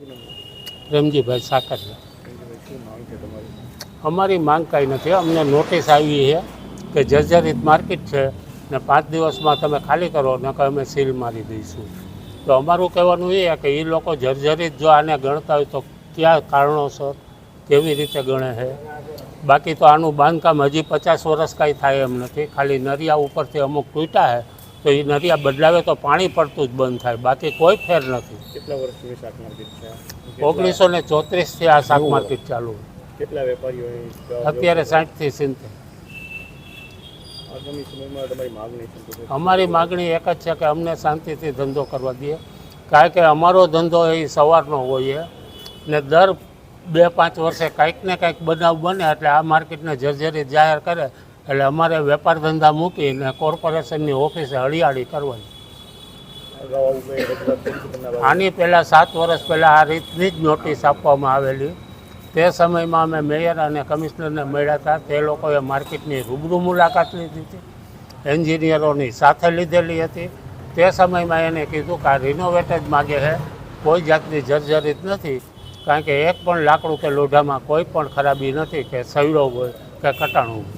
રમજીભાઈ સાકરિયા અમારી માંગ કાંઈ નથી. અમને નોટિસ આવી છે કે જર્જરિત માર્કેટ છે ને પાંચ દિવસમાં તમે ખાલી કરો ને કે અમે સીલ મારી દઈશું. તો અમારું કહેવાનું એ કે એ લોકો જર્જરિત જો આને ગણતા હોય તો કયા કારણોસર કેવી રીતે ગણે છે? બાકી તો આનું બાંધકામ હજી પચાસ વર્ષ કાંઈ થાય એમ નથી. ખાલી નરિયા ઉપરથી અમુક તૂટ્યા છે. તો એ આ બદલાવે તો પાણી પડતું જ બંધ થાય બાકી કોઈ ફેર નથી. કેટલા વર્ષથી શાક માર્કેટ છે? ઓગણીસો ને ચોત્રીસથી આ શાક માર્કેટ ચાલુ કેટલા વેપારીઓ અત્યારે સાઠથી સિત્તેર. અમારી માગણી એક જ છે કે અમને શાંતિથી ધંધો કરવા દઈએ. કારણ કે અમારો ધંધો એ સવારનો હોય ને દર બે પાંચ વર્ષે કાંઈક ને કાંઈક બનાવ બને એટલે આ માર્કેટને જર્જરી જાહેર કરે. એટલે અમારે વેપાર ધંધા મૂકીને કોર્પોરેશનની ઓફિસે હળિયાળી કરવાની. આની પહેલાં સાત વર્ષ પહેલાં આ રીતની જ નોટિસ આપવામાં આવેલી. તે સમયમાં અમે મેયર અને કમિશનરને મળ્યા હતા. તે લોકોએ માર્કેટની રૂબરૂ મુલાકાત લીધી હતી. એન્જિનિયરોની સાથે લીધેલી હતી. તે સમયમાં એને કીધું કે આ રિનોવેટ જ માગે છે. કોઈ જાતની જર્જરિત નથી. કારણ કે એક પણ લાકડું કે લોઢામાં કોઈ પણ ખરાબી નથી કે સૈડો હોય કે કટાણું હોય.